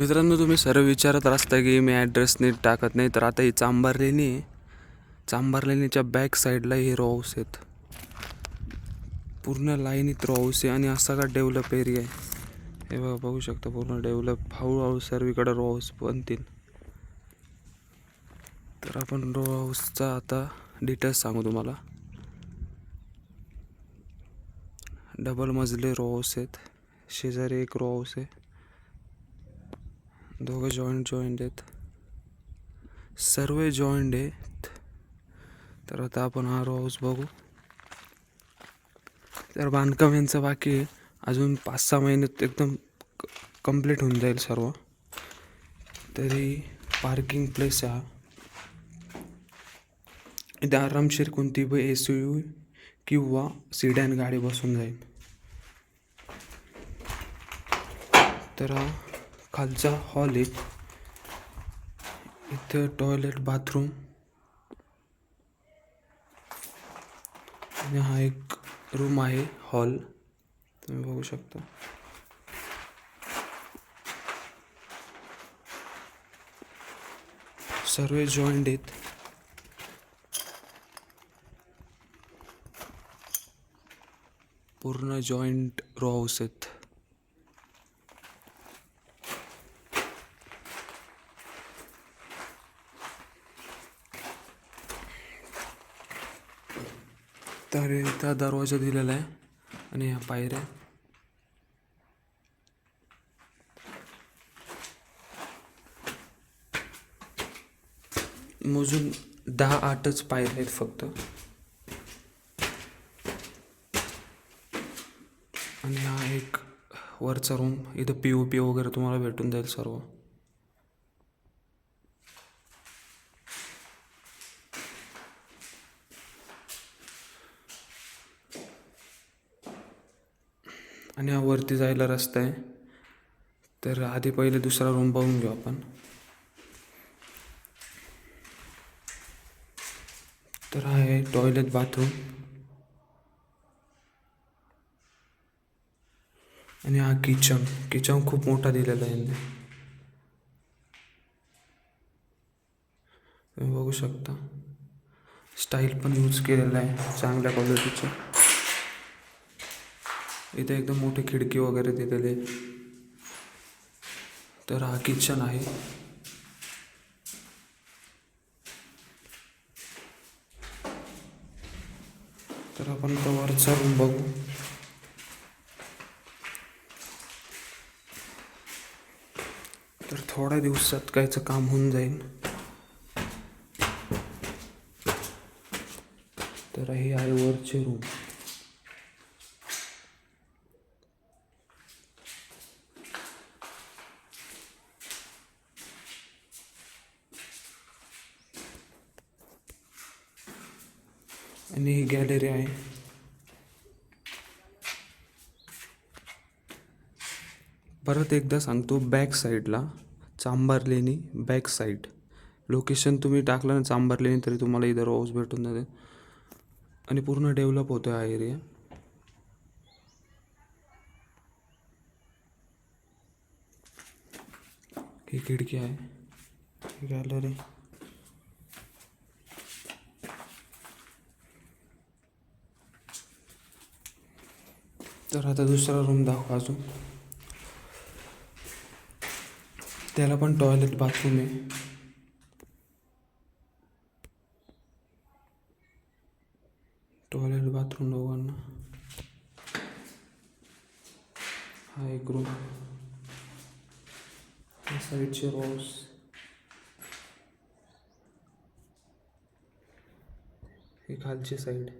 मित्रांनो तुम्ही सर्व विचारत असता की मी ॲड्रेस नीट टाकत नाही तर आता ही चांबारलेणी आहे. चांबारलेणीच्या बॅक साईडला हे रो हाऊस आहेत. पूर्ण लाईनीत रो हाऊस आहे आणि असा का डेव्हलप एरिया आहे? हे बघा बघू शकता पूर्ण डेव्हलप हळूहळू सर्वीकडे रो हाऊस बनतील. तर आपण रो हाऊसचा आता डिटेल्स सांगू तुम्हाला. डबल मजले रो हाऊस आहेत. शेजारी एक रो हाऊस आहे. दोघं जॉईंट जॉईंट आहेत सर्व जॉईंट आहेत तर आता आपण हा रो हाऊस बघू. तर बांधकाम यांचं बाकी आहे. अजून पाच सहा महिन्यात एकदम कंप्लीट होऊन जाईल सर्व. तरी पार्किंग प्लेस हा. इथे आरामशीर कोणती पण एस यू किंवा सिडॅन गाडी बसून जाईल. तर हा खालचा हॉल आहे. इथं टॉयलेट बाथरूम हा एक रूम आहे हॉल तुम्ही बघू शकता. सर्व जॉईंट पूर्ण जॉईंट रो हाऊस आहेत. तर इथं दरवाजा दिलेला आहे आणि ह्या पायऱ्या मोजून दहा आठच पायऱ्या आहेत फक्त. आणि हा एक वरचा रूम इथं पी ओ पी वगैरे तुम्हाला भेटून जाईल सर्व. आणि हा वरती जायला रस्ता आहे. तर आधी पहिले दुसरा रूम बघून घेऊ आपण. तर हा आहे टॉयलेट बाथरूम आणि हा किचन किचन खूप मोठा दिलेला आहे तुम्ही बघू शकता. स्टाईल पण यूज केलेला आहे चांगल्या क्वालिटीचं इथे एकदम मोठी खिडकी वगैरे दिलेली तर हा किचन आहे. तर आपण तो वरचा रूम बघू. तर थोड्या दिवसात कायचं काम होऊन जाईल. तर हे आहे वरचे रूम आणि ही गॅलरी आहे. परत एकदा सांगतो बॅक साईडला चांबारलेणी बॅक साईड लोकेशन तुम्ही टाकलं ना चांबारलेणी तरी तुम्हाला इधर हाऊस भेटून जाते. आणि पूर्ण डेव्हलप होतो हा एरिया ही खिडकी आहे गॅलरी तर आता दुसरा रूम दाखवा अजून. त्याला पण टॉयलेट बाथरूम आहे. टॉयलेट बाथरूम दोघांना. हा एक रूम साईडचे रोज हे खालची साईड